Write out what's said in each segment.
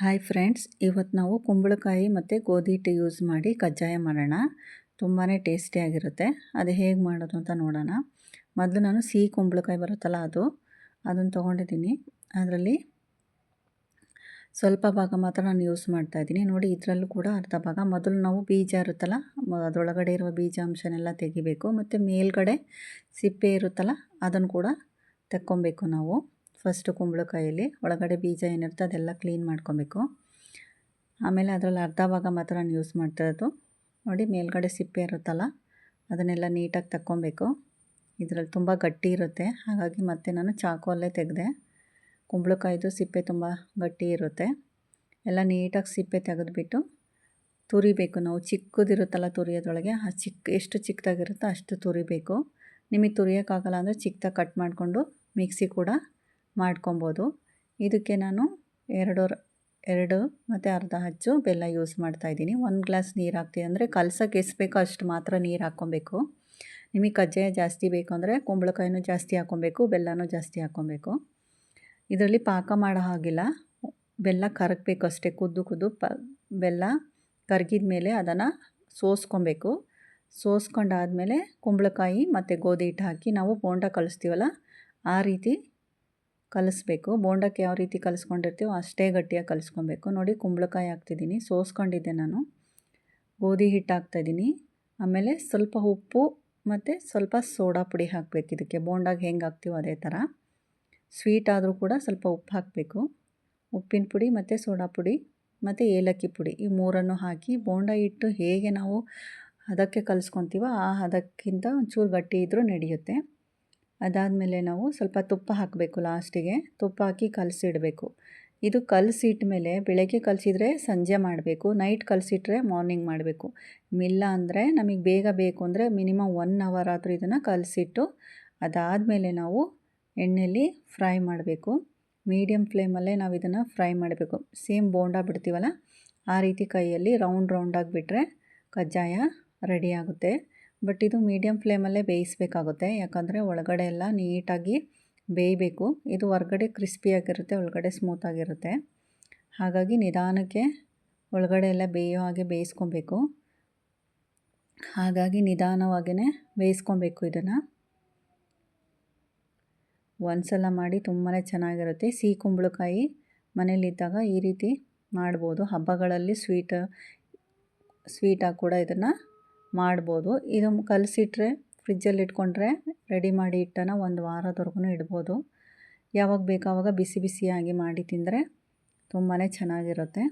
Hi friends ಇವತ್ತು ನಾವು ಕುಂಬಳಕಾಯಿ ಮತ್ತು ಗೋಧಿ ಹಿಟ್ಟು ಯೂಸ್ ಮಾಡಿ ಕಜ್ಜಾಯ ಮಾಡೋಣ. ತುಂಬಾ ಟೇಸ್ಟಿಯಾಗಿರುತ್ತೆ ಅದು ಹೇಗೆ ಮಾಡೋದು ಅಂತ ನೋಡೋಣ. ಮೊದಲು ನಾನು ಸಿಹಿ ಕುಂಬಳಕಾಯಿ ಬರುತ್ತಲ್ಲ ಅದು, ಅದನ್ನು ತೊಗೊಂಡಿದ್ದೀನಿ. ಅದರಲ್ಲಿ ಸ್ವಲ್ಪ ಭಾಗ ಮಾತ್ರ ನಾನು ಯೂಸ್ ಮಾಡ್ತಾಯಿದ್ದೀನಿ ನೋಡಿ, ಇದರಲ್ಲೂ ಕೂಡ ಅರ್ಧ ಭಾಗ. ಮೊದಲು ನಾವು ಬೀಜ ಇರುತ್ತಲ್ಲ ಅದರೊಳಗಡೆ ಇರುವ ಬೀಜಾಂಶನೆಲ್ಲ ತೆಗಿಬೇಕು. ಮತ್ತು ಮೇಲ್ಗಡೆ ಸಿಪ್ಪೆ ಇರುತ್ತಲ್ಲ, ಅದನ್ನು ಕೂಡ ತೆಕ್ಕೊಬೇಕು ನಾವು. ಫಸ್ಟು ಕುಂಬಳಕಾಯಲ್ಲಿ ಒಳಗಡೆ ಬೀಜ ಏನಿರುತ್ತೆ ಅದೆಲ್ಲ ಕ್ಲೀನ್ ಮಾಡ್ಕೊಬೇಕು. ಆಮೇಲೆ ಅದರಲ್ಲಿ ಅರ್ಧ ಭಾಗ ಮಾತ್ರ ನಾನು ಯೂಸ್ ಮಾಡ್ತಿರೋದು ನೋಡಿ ಮೇಲ್ಗಡೆ ಸಿಪ್ಪೆ ಇರುತ್ತಲ್ಲ, ಅದನ್ನೆಲ್ಲ ನೀಟಾಗಿ ತಕ್ಕೊಬೇಕು. ಇದರಲ್ಲಿ ತುಂಬ ಗಟ್ಟಿ ಇರುತ್ತೆ, ಹಾಗಾಗಿ ಮತ್ತೆ ನಾನು ಚಾಕುವಲ್ಲೇ ತೆಗೆದೆ. ಕುಂಬಳಕಾಯಿದು ಸಿಪ್ಪೆ ತುಂಬ ಗಟ್ಟಿ ಇರುತ್ತೆ. ಎಲ್ಲ ನೀಟಾಗಿ ಸಿಪ್ಪೆ ತೆಗೆದುಬಿಟ್ಟು ತುರಿಬೇಕು. ನಾವು ಚಿಕ್ಕದಿರುತ್ತಲ್ಲ ತುರಿಯೋದ್ರೊಳಗೆ, ಆ ಚಿಕ್ಕ ಎಷ್ಟು ಚಿಕ್ಕದಾಗಿರುತ್ತೋ ಅಷ್ಟು ತುರಿಬೇಕು. ನಿಮಗೆ ತುರಿಯೋಕ್ಕಾಗಲ್ಲ ಅಂದರೆ ಚಿಕ್ಕದಾಗಿ ಕಟ್ ಮಾಡಿಕೊಂಡು ಮಿಕ್ಸಿ ಕೂಡ ಮಾಡ್ಕೊಬೋದು. ಇದಕ್ಕೆ ನಾನು ಎರಡು ಎರಡು ಮತ್ತು ಅರ್ಧ ಹಚ್ಚು ಬೆಲ್ಲ ಯೂಸ್ ಮಾಡ್ತಾಯಿದ್ದೀನಿ ಒಂದು ಗ್ಲಾಸ್ ನೀರು ಹಾಕ್ತೀನಿ ಅಂದರೆ ಕಲ್ಸೋಕ್ಕೆ ಎಷ್ಟು ಬೇಕೋ ಅಷ್ಟು ಮಾತ್ರ ನೀರು ಹಾಕ್ಕೊಬೇಕು. ನಿಮಗೆ ಕಜ್ಜಾಯ ಜಾಸ್ತಿ ಬೇಕು ಅಂದರೆ ಕುಂಬಳಕಾಯಿನೂ ಜಾಸ್ತಿ ಹಾಕ್ಕೊಬೇಕು, ಬೆಲ್ಲನೂ ಜಾಸ್ತಿ ಹಾಕ್ಕೊಬೇಕು. ಇದರಲ್ಲಿ ಪಾಕ ಮಾಡೋ ಹಾಗಿಲ್ಲ. ಬೆಲ್ಲ ಕರಗಬೇಕು ಅಷ್ಟೇ, ಕುದ್ದು ಕುದ್ದು ಪ, ಬೆಲ್ಲ ಕರಗಿದ ಮೇಲೆ ಅದನ್ನು ಸೋಸ್ಕೊಬೇಕು. ಸೋಸ್ಕೊಂಡಾದಮೇಲೆ ಕುಂಬಳಕಾಯಿ ಮತ್ತು ಗೋಧಿ ಹಿಟ್ಟು ಹಾಕಿ ನಾವು ಬೋಂಡ ಕಲಿಸ್ತೀವಲ್ಲ, ಆ ರೀತಿ ಕಲಿಸ್ಬೇಕು. ಬೋಂಡಕ್ಕೆ ಯಾವ ರೀತಿ ಕಲಿಸ್ಕೊಂಡಿರ್ತೀವೋ ಅಷ್ಟೇ ಗಟ್ಟಿಯಾಗಿ ಕಲಿಸ್ಕೊಬೇಕು. ನೋಡಿ, ಕುಂಬಳಕಾಯಿ ಹಾಕ್ತಿದ್ದೀನಿ. ಸೋಸ್ಕೊಂಡಿದ್ದೆ ನಾನು. ಗೋಧಿ ಹಿಟ್ಟು ಹಾಕ್ತಾಯಿದ್ದೀನಿ ಆಮೇಲೆ ಸ್ವಲ್ಪ ಉಪ್ಪು ಮತ್ತು ಸ್ವಲ್ಪ ಸೋಡಾ ಪುಡಿ ಹಾಕಬೇಕು ಇದಕ್ಕೆ. ಬೋಂಡಾಗೆ ಹೆಂಗೆ ಹಾಕ್ತೀವೋ ಅದೇ ಥರ. ಸ್ವೀಟ್ ಆದರೂ ಕೂಡ ಸ್ವಲ್ಪ ಉಪ್ಪು ಹಾಕಬೇಕು. ಉಪ್ಪಿನ ಪುಡಿ ಮತ್ತು ಸೋಡಾ ಪುಡಿ ಮತ್ತು ಏಲಕ್ಕಿ ಪುಡಿ ಈ ಮೂರನ್ನು ಹಾಕಿ ಬೋಂಡ ಹಿಟ್ಟು ಹೇಗೆ ನಾವು ಹದಕ್ಕೆ ಕಲಿಸ್ಕೊತೀವೋ ಆ ಹದಕ್ಕಿಂತ ಒಂಚೂರು ಗಟ್ಟಿ ಇದ್ದರೂ ನಡೆಯುತ್ತೆ. ಅದಾದಮೇಲೆ ನಾವು ಸ್ವಲ್ಪ ತುಪ್ಪ ಹಾಕಬೇಕು ಲಾಸ್ಟಿಗೆ. ತುಪ್ಪ ಹಾಕಿ ಕಲಸಿಡಬೇಕು. ಇದು ಕಲಸಿಟ್ಟ ಮೇಲೆ ಬೆಳಗ್ಗೆ ಕಲಸಿದ್ರೆ ಸಂಜೆ ಮಾಡಬೇಕು. ನೈಟ್ ಕಲಸಿಟ್ರೆ ಮಾರ್ನಿಂಗ್ ಮಾಡಬೇಕು. ಮಿಲ್ಲ ಅಂದರೆ ನಮಗೆ ಬೇಗ ಬೇಕು ಅಂದರೆ ಮಿನಿಮಮ್ ಒನ್ ಅವರ್ ಆದರೂ ಇದನ್ನು ಕಲಸಿಟ್ಟು ಅದಾದಮೇಲೆ ನಾವು ಎಣ್ಣೆಯಲ್ಲಿ ಫ್ರೈ ಮಾಡಬೇಕು. ಮೀಡಿಯಮ್ ಫ್ಲೇಮಲ್ಲೇ ನಾವು ಇದನ್ನು ಫ್ರೈ ಮಾಡಬೇಕು. ಸೇಮ್ ಬೋಂಡ ಬಿಡ್ತೀವಲ್ಲ, ಆ ರೀತಿ ಕೈಯಲ್ಲಿ ರೌಂಡ್ ರೌಂಡಾಗಿ ಬಿಟ್ಟರೆ ಕಜ್ಜಾಯ ರೆಡಿ ಆಗುತ್ತೆ. ಬಟ್ ಇದು ಮೀಡಿಯಮ್ ಫ್ಲೇಮಲ್ಲೇ ಬೇಯಿಸಬೇಕಾಗುತ್ತೆ. ಯಾಕಂದರೆ ಒಳಗಡೆ ಎಲ್ಲ ನೀಟಾಗಿ ಬೇಯಬೇಕು. ಇದು ಹೊರಗಡೆ ಕ್ರಿಸ್ಪಿಯಾಗಿರುತ್ತೆ ಒಳಗಡೆ ಸ್ಮೂತಾಗಿರುತ್ತೆ ಹಾಗಾಗಿ ನಿಧಾನಕ್ಕೆ ಒಳಗಡೆ ಎಲ್ಲ ಬೇಯೋ ಹಾಗೆ ಬೇಯಿಸ್ಕೊಬೇಕು. ಹಾಗಾಗಿ ನಿಧಾನವಾಗಿಯೇ ಬೇಯಿಸ್ಕೊಬೇಕು ಇದನ್ನು. ಒಂದ್ಸಲ ಮಾಡಿ ತುಂಬಾ ಚೆನ್ನಾಗಿರುತ್ತೆ. ಸಿಹಿ ಕುಂಬಳಕಾಯಿ ಮನೇಲಿದ್ದಾಗ ಈ ರೀತಿ ಮಾಡ್ಬೋದು. ಹಬ್ಬಗಳಲ್ಲಿ ಸ್ವೀಟ್, ಸ್ವೀಟಾಗಿ ಕೂಡ ಇದನ್ನು ಮಾಡ್ಬೋದು. ಇದು ಕಲಸಿಟ್ರೆ, ಫ್ರಿಜ್ಜಲ್ಲಿ ಇಟ್ಕೊಂಡ್ರೆ ರೆಡಿ ಮಾಡಿ ಇಟ್ಟನ ಒಂದು ವಾರದವರೆಗೂ ಇಡ್ಬೋದು. ಯಾವಾಗ ಬೇಕಾವಾಗ ಬಿಸಿ ಬಿಸಿಯಾಗಿ ಮಾಡಿ ತಿಂದರೆ ತುಂಬಾ ಚೆನ್ನಾಗಿರುತ್ತೆ.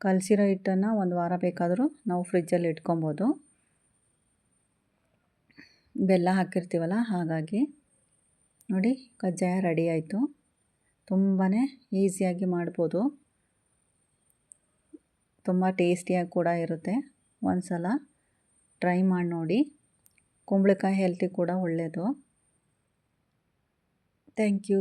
ಕಲಸಿರೋ ಹಿಟ್ಟನ್ನು ಒಂದು ವಾರ ಬೇಕಾದರೂ ನಾವು ಫ್ರಿಜ್ಜಲ್ಲಿ ಇಟ್ಕೊಬೋದು. ಬೆಲ್ಲ ಹಾಕಿರ್ತೀವಲ್ಲ, ಹಾಗಾಗಿ. ನೋಡಿ, ಕಜ್ಜಾಯ ರೆಡಿ ಆಯಿತು. ತುಂಬಾ ಈಸಿಯಾಗಿ ಮಾಡ್ಬೋದು. ತುಂಬ ಟೇಸ್ಟಿಯಾಗಿ ಕೂಡ ಇರುತ್ತೆ. ಒಂದು ಸಲ ಟ್ರೈ ಮಾಡಿ ನೋಡಿ. ಕುಂಬಳಕಾಯಿ ಹೆಲ್ತಿಗೆ ಕೂಡ ಒಳ್ಳೆಯದು ಥ್ಯಾಂಕ್ ಯು